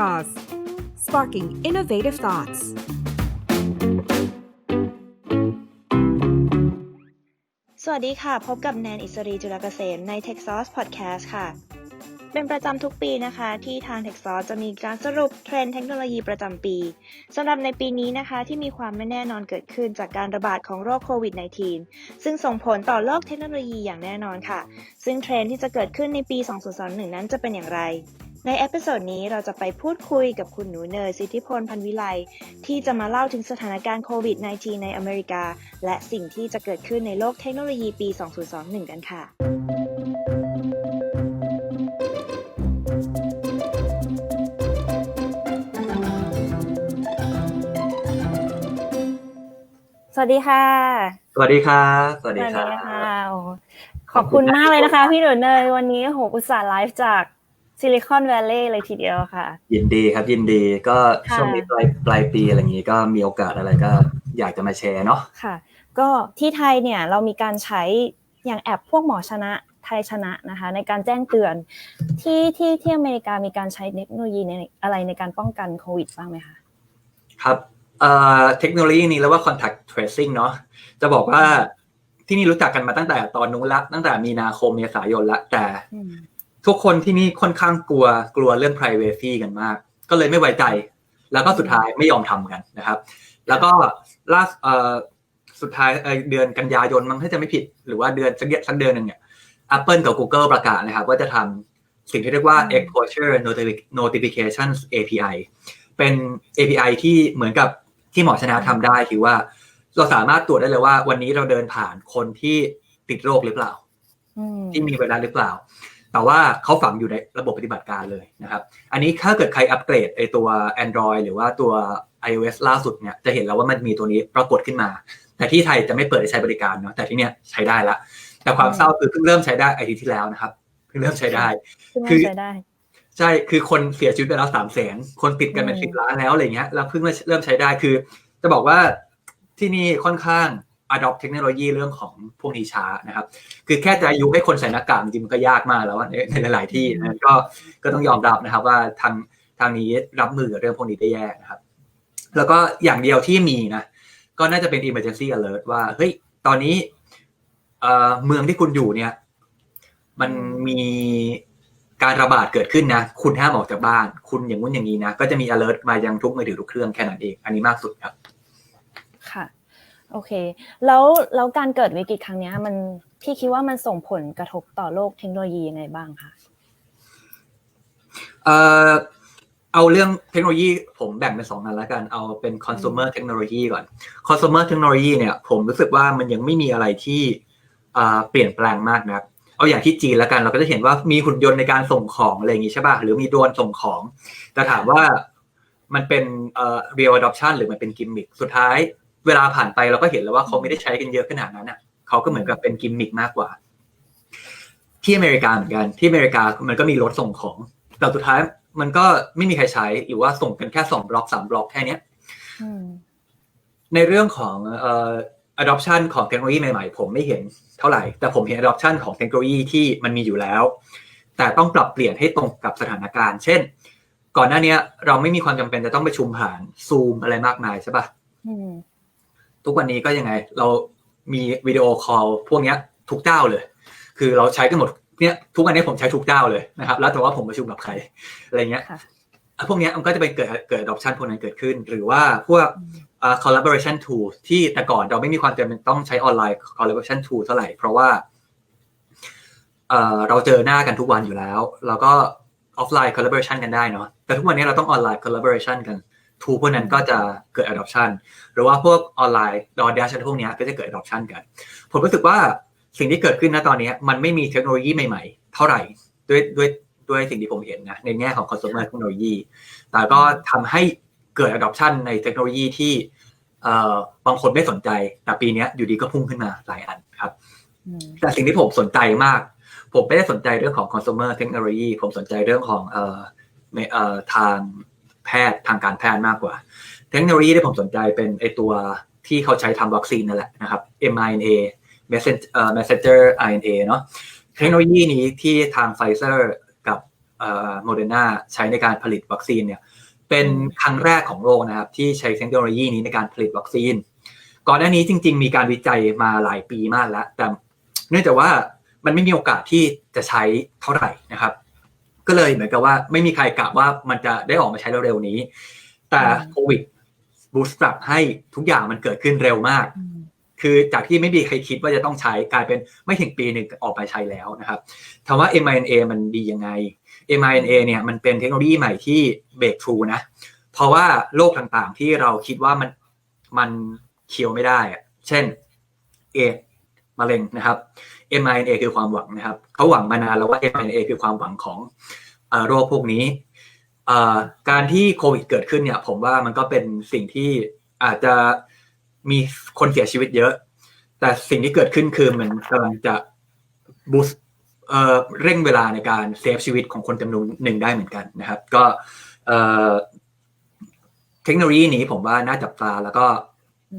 Jaws, sparking innovative thoughts. สวัสดีค่ะ พบกับแนนอิสรีจุลเกษมใน Tech Sauce Podcast ค่ะ เป็นประจำทุกปีนะคะ ที่ทาง Tech Sauce จะมีการสรุปเทรนด์เทคโนโลยีประจำปีสำหรับในปีนี้นะคะ ที่มีความไม่แน่นอนเกิดขึ้นจากการระบาดของโรคโควิด -19 ซึ่งส่งผลต่อโลกเทคโนโลยีอย่างแน่นอนค่ะ ซึ่งเทรนด์ที่จะเกิดขึ้นในปี 2021 นั้นจะเป็นอย่างไร ในเอพิโซดนี้เราจะไปพูดคุยกับคุณหนูเนยสิทธิพลพันวิไลที่จะมาเล่าถึงสถานการณ์โควิด -19 ในอเมริกา และสิ่งที่จะเกิดขึ้นในโลกเทคโนโลยีปี 2021 กันค่ะ สวัสดีค่ะ สวัสดีครับสวัสดีครับโอ้ขอบคุณมากเลยนะคะ พี่หนูเนยวันนี้โหอุตส่าห์ไลฟ์จาก ซิลิคอนแวลลย์เลยทีเดียวค่ะ ยินดีครับยินดีก็ค่ะช่วงนี้ปลายปลายปีอะไรอย่างนี้ก็มีโอกาสอะไรก็อยากจะมาแชร์เนาะค่ะ ก็ที่ไทยเนี่ยเรามีการใช้อย่างแอปพวกหมอชนะไทยชนะนะคะ ในการแจ้งเตือนที่ที่ที่อเมริกามีการใช้เทคโนโลยีในอะไรในการป้องกันโควิดบ้างไหมคะครับเอ่อเทคโนโลยีนี้เรียกว่า contact tracing เนาะจะบอกว่าที่นี่รู้จักกันมาตั้งแต่ตอนนู้นละตั้งแต่มีนาคมเมษายนละแต่อืม ทุกคนที่นี่ค่อนข้างกลัวกลัวเรื่อง privacy กันมาก ก็เลยไม่ไว้ใจ แล้วก็สุดท้ายไม่ยอมทำกันนะครับ แล้วก็ล่าเอ่อสุดท้ายเอ่อเดือนกันยายนมั้งถ้าจะไม่ผิด หรือว่าเดือนสักเดือนสักเดือนหนึ่งเนี่ย Apple กับ Google ประกาศนะครับ ว่าจะทำสิ่งที่เรียกว่า exposure Notifi- notifications API เป็น API ที่เหมือนกับที่หมอชนะทำได้คือว่า เราสามารถตรวจได้เลยว่า วันนี้เราเดินผ่านคนที่ติดโรคหรือเปล่าอืมที่มีไวรัสหรือเปล่า แต่ว่าเขาฝังอยู่ในระบบปฏิบัติการเลยนะครับ อันนี้ถ้าเกิดใครอัปเกรดไอตัว Android หรือว่าตัว iOS ล่าสุดเนี่ยจะเห็นแล้วว่ามันมีตัวนี้ปรากฏขึ้นมา แต่ที่ไทยจะไม่เปิดให้ใช้บริการเนาะแต่ที่เนี่ยใช้ได้ละ แต่ความเศร้าคือเพิ่งเริ่มใช้ได้อาทิตย์ที่แล้วนะครับเพิ่งเริ่มใช้ได้ซึ่งคือใช้ได้ใช่ คือคนเสียชีวิตไปแล้วสามแสนคนติดกันเป็นอืสิมบล้านแล้วอะไรเงี้ยแล้วเพิ่งเริ่มใช้ได้คือ จะบอกว่าที่นี่ค่อนข้าง adopt เทคโนโลยีเรื่องของพวกนี้ช้านะครับ คือแค่จะยุให้คนใส่หน้ากากจริงมันก็ยากมากแล้วในหลาย ๆ ที่นะก็ก็ต้องยอมรับนะครับว่าทางทางนี้รับมือกับเรื่องพวกนี้ได้แย่นะครับ แล้วก็อย่างเดียวที่มีนะ ก็น่าจะเป็น emergency alert ว่าเฮ้ยตอนนี้เมืองที่คุณอยู่เนี่ย มันมีการระบาดเกิดขึ้นนะ คุณห้ามออกจากบ้าน คุณอย่างงู้นอย่างนี้นะ ก็จะมี alert มายังทุกมือถือทุกเครื่องแค่นั้นเอง อันนี้มากสุดครับ โอเค แล้วแล้วการเกิดวิกฤตครั้งเนี้ยมันพี่คิดว่ามันส่งผลกระทบต่อโลกเทคโนโลยียังไงบ้างคะเอ่อเอาเรื่องเทคโนโลยีผมแบ่งเป็นสองอันแล้วกันเอาเป็น consumer technology ก่อน consumer technology เนี่ย ผมรู้สึกว่ามันยังไม่มีอะไรที่อ่าเปลี่ยนแปลงมากนักเอาอย่างที่จีนแล้วกันเราก็จะเห็นว่ามีหุ่นยนต์ในการส่งของอะไรอย่างงี้ใช่ป่ะหรือมีโดรนส่งของ แต่ถามว่ามันเป็นเอ่อ real adoption หรือมันเป็นกิมมิคสุดท้าย เวลาผ่านไปเราก็เห็นแล้วว่าเขาไม่ได้ใช้กันเยอะขนาดนั้นอะเขาก็เหมือนกับเป็นกิมมิคมากกว่า ที่อเมริกาเหมือนกันที่อเมริกามันก็มีรถส่งของ แต่สุดท้ายมันก็ไม่มีใครใช้หรือว่าส่งกันแค่สองบล็อกสามบล็อกแค่เนี้ยอืมในเรื่องของเอ่อ adoption ของเทคโนโลยีใหม่ๆ ผมไม่เห็นเท่าไหร่ แต่ผมเห็น adoption ของเทคโนโลยีที่มันมีอยู่แล้ว แต่ต้องปรับเปลี่ยนให้ตรงกับสถานการณ์ เช่น ก่อนหน้าเนี้ยเราไม่มีความจำเป็นจะต้องประชุมผ่านซูมอะไรมากมายใช่ปะอืม ทุกวันนี้ก็ยังไงเรามีวิดีโอคอลพวกเนี้ยทุกเจ้าเลย คือเราใช้กันหมดเนี่ยทุกวันนี้ผมใช้ทุกเจ้าเลยนะครับ แล้วแต่ว่าผมประชุมกับใครอะไรเงี้ยค่ะอะพวกเนี้ยมันก็จะไปเกิดเกิด adoption พวกนั้นเกิดขึ้น หรือว่าพวกอ่า collaboration tool ที่แต่ก่อนเราไม่มีความจำเป็นต้องใช้ออนไลน์ collaboration tool เท่าไหร่ เพราะว่าเอ่อเราเจอหน้ากันทุกวันอยู่แล้ว แล้วก็ offline collaboration กันได้เนาะแต่ทุกวันนี้เราต้องออนไลน์ collaboration กัน tool พวกนั้นก็จะเกิด adoption หรือว่าพวกออนไลน์ DoorDash อะไรพวกเนี้ยก็จะเกิด adoption กัน ผมรู้สึกว่าสิ่งที่เกิดขึ้นนะตอนนี้มันไม่มีเทคโนโลยีใหม่ๆ เท่าไหร่ด้วยด้วยด้วยสิ่งที่ผมเห็นนะในแง่ของ consumer technology แต่ก็ทำให้เกิด adoption ในเทคโนโลยีที่เอ่อบางคนไม่สนใจ แต่ปีเนี้ยอยู่ดีก็พุ่งขึ้นมาหลายอันครับอืมแต่สิ่งที่ผมสนใจมาก ผมไม่ได้สนใจเรื่องของ consumer technology ผมสนใจเรื่องของเอ่อในเอ่อทางแพทย์ทางการแพทย์มากกว่า เทคโนโลยีที่ผมสนใจเป็นไอตัวที่เขาใช้ทำวัคซีนนั่นแหละนะครับ mRNA messenger เอ่อ messenger RNA เนาะเทคโนโลยีนี้ที่ทางไฟเซอร์กับโมเดอร์นาใช้ในการผลิตวัคซีนเนี่ยเป็นครั้งแรกของโลกนะครับ ที่ใช้เทคโนโลยีนี้ในการผลิตวัคซีน ก่อนหน้านี้จริง ๆ มีการวิจัยมาหลายปีมากแล้ว แต่เนื่องจากว่ามันไม่มีโอกาสที่จะใช้เท่าไหร่นะครับ ก็เลยเหมือนกับว่าไม่มีใครกะว่ามันจะได้ออกมาใช้เร็วๆนี้ แต่โควิดบูสต์อัพให้ทุกอย่างมันเกิดขึ้นเร็วมากอืมคือจากที่ไม่มีใครคิดว่าจะต้องใช้กลายเป็นไม่ถึงปีหนึ่งออกไปใช้แล้วนะครับถามว่า mRNA มันดียังไง mRNA เนี่ยมันเป็นเทคโนโลยีใหม่ที่เบรกทรูนะ เพราะว่าโรคต่างๆที่เราคิดว่ามันมันเคียวไม่ได้อะเช่นเอดส์มะเร็งนะครับ mRNA คือความหวังนะครับเขาหวังมานานแล้วว่า mRNA คือความหวังของอโรคพวกนี้ การที่โควิดเกิดขึ้นเนี่ย ผมว่ามันก็เป็นสิ่งที่อาจจะมีคนเสียชีวิตเยอะ แต่สิ่งที่เกิดขึ้นคือมันกำลังจะบูสเร่งเวลาในการเซฟชีวิตของคนจำนวนหนึ่งได้เหมือนกันนะครับ ก็เทคโนโลยีนี้ผมว่าน่าจับตาแล้วก็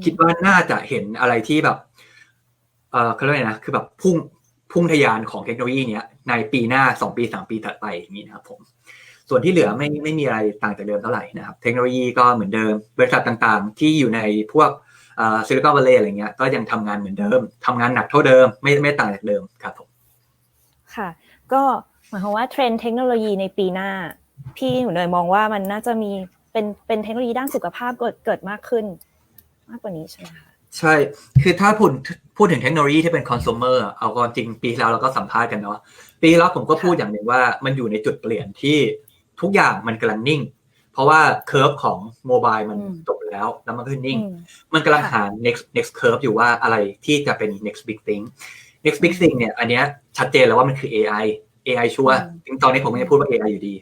คิดว่าน่าจะเห็นอะไรที่แบบ เอ่อเขาเรียกไงนะคือแบบพุ่งพุ่งทะยานของเทคโนโลยีเนี้ยในปีหน้าสองปีสามปีถัดไปอย่างนี้นะครับผมส่วนที่เหลือไม่ไม่มีอะไรต่างจากเดิมเท่าไหร่นะครับเทคโนโลยีก็เหมือนเดิม บริษัทต่างๆ ที่อยู่ในพวกซิลิคอนวัลเลย์อะไรเงี้ยก็ยังทำงานเหมือนเดิมทำงานหนักเท่าเดิมไม่ไม่ต่างจากเดิมครับผมค่ะ ก็หมายความว่าเทรนด์เทคโนโลยีในปีหน้า พี่หนูเนยมองว่ามันน่าจะมีเป็นเป็นเทคโนโลยีด้านสุขภาพเกิดเกิดมากขึ้น มากกว่านี้ใช่ไหมคะ ใช่ คือถ้าพูดพูดถึงเทคโนโลยีที่เป็นคอน sumer อะเอาความจริงปีที่แล้วเราก็สัมภาษณ์กันเนาะ ปีที่แล้วผมก็พูดอย่างหนึ่งว่ามันอยู่ในจุดเปลี่ยนที่ทุกอย่างมันกำลังนิ่ง เพราะว่าเคอร์ฟของโมบายมันจบแล้วแล้วมันก็นิ่งอืมมันกำลังหา next next curve อยู่ว่าอะไรที่จะเป็น next big thing next big thing เนี่ย อันเนี้ยชัดเจนแล้วว่ามันคือ AI AI ชัวร์อืมถึงตอนนี้ผมก็ยังพูดว่า AI อยู่ดี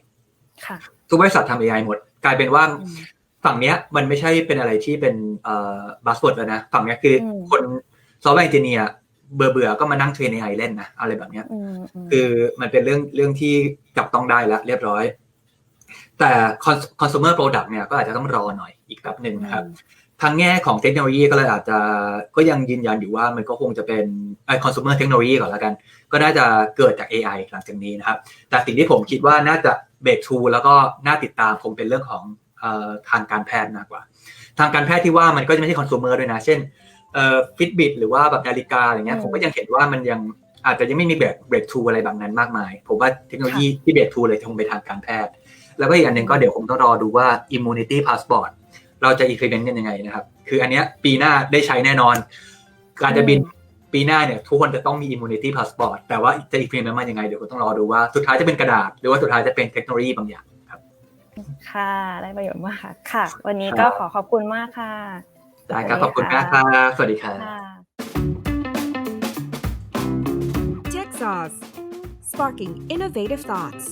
ค่ะทุกบริษัททำ AI หมด กลายเป็นว่าอืม ฝั่งเนี้ยมันไม่ใช่เป็นอะไรที่เป็นเอ่อบัสเวิร์ดแล้วนะ ฝั่งเนี้ยคืออมคนซอฟต์แวร์เอนจิเนียร์เบื่อเบื่อๆก็มานั่งเทรน AI เล่นนะอะไรแบบเนี้ยอืมมคือมันเป็นเรื่องเรื่องที่จับต้องได้แล้ว เรียบร้อย แต่ cons- consumer product เนี่ยก็อาจจะต้องรอหน่อยอีกแป๊บหนึ่งนะครับทางแง่ของเทคโนโลยีก็เลยอาจจะก็ยังยืนยันอยู่ว่ามันก็คงจะเป็นไอ้ consumer technology ก่อนแล้วกัน ก็น่าจะเกิดจาก AI หลังจากนี้นะครับ แต่สิ่งที่ผมคิดว่าน่าจะเบรกทูแล้วก็น่าติดตามคงเป็นเรื่องของเอ่อ ทางการแพทย์มากกว่า ทางการแพทย์ที่ว่ามันก็จะไม่ใช่ consumer ด้วยนะ เช่นเอ่อฟิตบิตหรือว่าแบบนาฬิกาอะไรเงี้ยอืมผมก็ยังเห็นว่ามันยังอาจจะยังไม่มีเบรกเบรกทูอะไรแบบนั้นมากมาย ผมว่าเทคโนโลยีที่เบรกทูเลยคงไปทางการแพทย์ แล้วก็อีกอันหนึ่งก็เดี๋ยวผมต้องรอดูว่า immunity passport เราจะ implement กันยังไงนะครับ คืออันเนี้ยปีหน้าได้ใช้แน่นอน การจะบินปีหน้าเนี่ยทุกคนจะต้องมี immunity passport แต่ว่าจะ implement มันยังไงเดี๋ยวก็ต้องรอดูว่าสุดท้ายจะเป็นกระดาษ หรือว่าสุดท้ายจะเป็นเทคโนโลยีบางอย่าง ครับค่ะ ได้ประโยชน์มากค่ะค่ะวันนี้ก็ครับขอขอบคุณมากค่ะได้ครับขอบคุณมากครับสวัสดีครับค่ะ Tech Sauce Sparking Innovative Thoughts